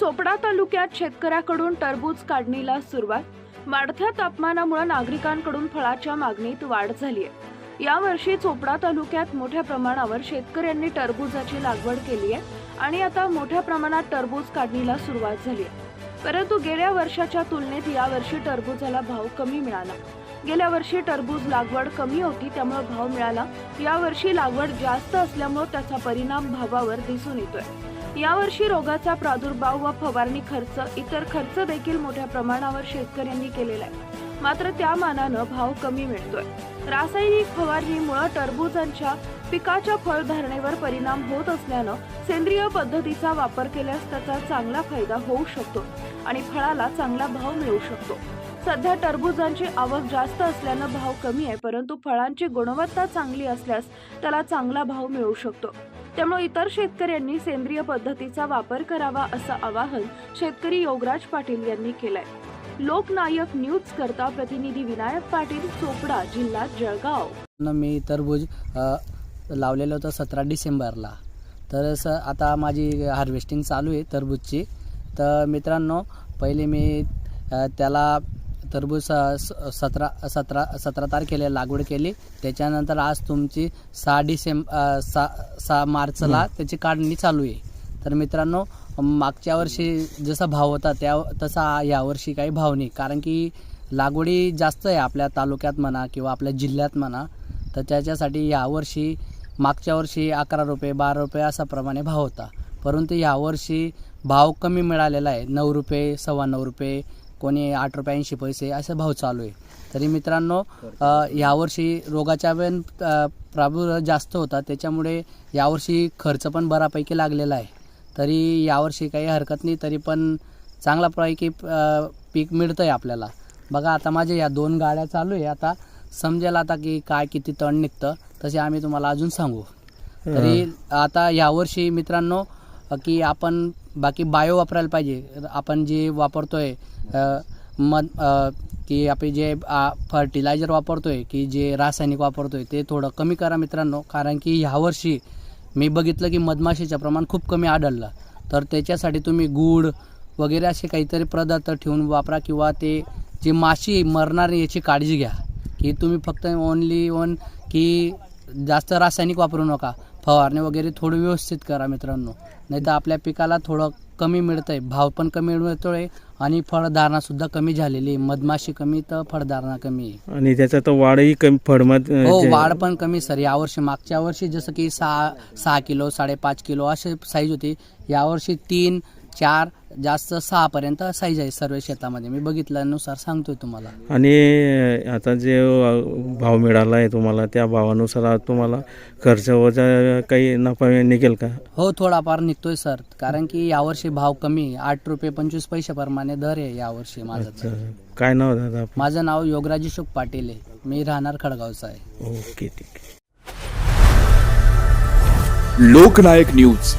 चोपडा तालुक्यात शेतकऱ्याकडून टरबूज काढणीला सुरुवात. वाढत्या तापमानामुळे नागरिकांकडून फळाच्या मागणीत वाढ झाली आहे यावर्षी चोपडा तालुक्यात मोठ्या प्रमाणावर शेतकऱ्यांनी टरबूजाची लागवड केली आहे आणि आता मोठ्या प्रमाणात टरबूज काढणीला सुरुवात झाली आहे परंतु गेल्या वर्षाच्या तुलनेत यावर्षी टरबूजाला भाव कमी मिळाला. गेल्या वर्षी टरबूज लागवड कमी होती त्यामुळे भाव मिळाला. यावर्षी लागवड जास्त असल्यामुळे त्याचा परिणाम भावावर दिसून येतोय. यावर्षी रोगाचा प्रादुर्भाव व फवारणी खर्च इतर खर्च देखील मोठ्या प्रमाणावर शेतकऱ्यांनी केलेला आहे. मात्र त्या मानानं भाव कमी मिळतोय. रासायनिक फवारणीमुळे टरबूजांच्या पिकाच्या फळधारणेवर परिणाम होत असल्यानं सेंद्रिय पद्धतीचा वापर केल्यास त्याचा चांगला फायदा होऊ शकतो आणि फळाला चांगला भाव मिळू शकतो. सध्या टरबूजांची आवक जास्त असल्यानं भाव कमी आहे परंतु फळांची गुणवत्ता चांगली असल्यास त्याला चांगला भाव मिळू शकतो. त्यामुळे इतर शेतकऱ्यांनी सेंद्रिय पद्धतीचा वापर करावा असं आवाहन शेतकरी योगराज पाटील यांनी केलंय. लोकनायक न्यूज करता प्रतिनिधी विनायक पाटील चोपडा जिल्हा जळगाव. मी तरबूज लावलेलं होतं सतरा डिसेंबरला. तर स आता माझी हार्वेस्टिंग चालू आहे तरबूजची. तर मित्रांनो पहिले मी त्याला टरबूज सतरा सतरा सतरा तारखेला लागवड केली. त्याच्यानंतर आज तुमची सहा डिसेंबर सहा सहा मार्चला त्याची काढणी चालू आहे. तर मित्रांनो मागच्या वर्षी जसा भाव होता त्या तसा यावर्षी काही भाव नाही. कारण की लागवडी जास्त आहे आपल्या तालुक्यात म्हणा किंवा आपल्या जिल्ह्यात म्हणा. तर त्याच्यासाठी यावर्षी मागच्या वर्षी अकरा रुपये बारा रुपये असा प्रमाणे भाव होता. परंतु यावर्षी भाव कमी मिळालेला आहे. नऊ रुपये सव्वा नऊ रुपये कोणी आठ रुपये ऐंशी पैसे असा भाव चालू आहे. तरी मित्रांनो यावर्षी रोगाचा पण अ, प्रादुर्भाव जास्त होता. त्याच्यामुळे यावर्षी खर्च पण बऱ्यापैकी लागलेला आहे. तरी यावर्षी काही हरकत नाही तरी पण चांगला पैकी मिळतं आहे आपल्याला. बघा आता माझ्या या दोन गाड्या चालू आहे. आता समजेल आता की काय किती तण निघतं तसे आम्ही तुम्हाला अजून सांगू. तरी आता यावर्षी मित्रांनो की आपण बाकी बायो वापरायला पाहिजे. आपण जे वापरतोय आहे मध की आपण जे फर्टिलायझर वापरतोय की जे रासायनिक वापरतोय ते थोडं कमी करा मित्रांनो. कारण की ह्यावर्षी मी बघितलं की मधमाशीचं प्रमाण खूप कमी आढळलं. तर त्याच्यासाठी तुम्ही गूळ वगैरे असे काहीतरी पदार्थ ठेवून वापरा किंवा ते जे माशी मरणार याची काळजी घ्या. की तुम्ही फक्त ओनली ओन की जास्त रासायनिक वापरू नका. फवारणी वगैरे थोडं व्यवस्थित करा मित्रांनो. नाही तर आपल्या पिकाला थोडं कमी मिळतं आहे भाव पण कमी मिळतोय आणि फळधारणासुद्धा कमी झालेली आहे. मधमाशी कमी तर फळधारणा कमी आहे. आणि त्याचा तर वाढही कमी फळमध हो वाढ पण कमी सर. यावर्षी मागच्या वर्षी जसं की सहा सहा किलो साडेपाच किलो असे साईज होती. यावर्षी तीन चार जास्त सहा पर्यंत साईज आहे सर्व शेतामध्ये. मी बघितल्यानुसार सांगतोय तुम्हाला. आणि आता जे भाव मिळाला आहे तुम्हाला त्या भावानुसार तुम्हाला खर्च वजा काही नफा निघेल का? हो थोडाफार निघतोय सर. कारण की यावर्षी भाव कमी आहे. आठ रुपये पंचवीस पैशाप्रमाणे दर आहे यावर्षी माझा काय नाव दादा? माझं नाव योगराज अशोक पाटील आहे. मी राहणार खडगावचा आहे. ओके ठीक लोकनायक न्यूज.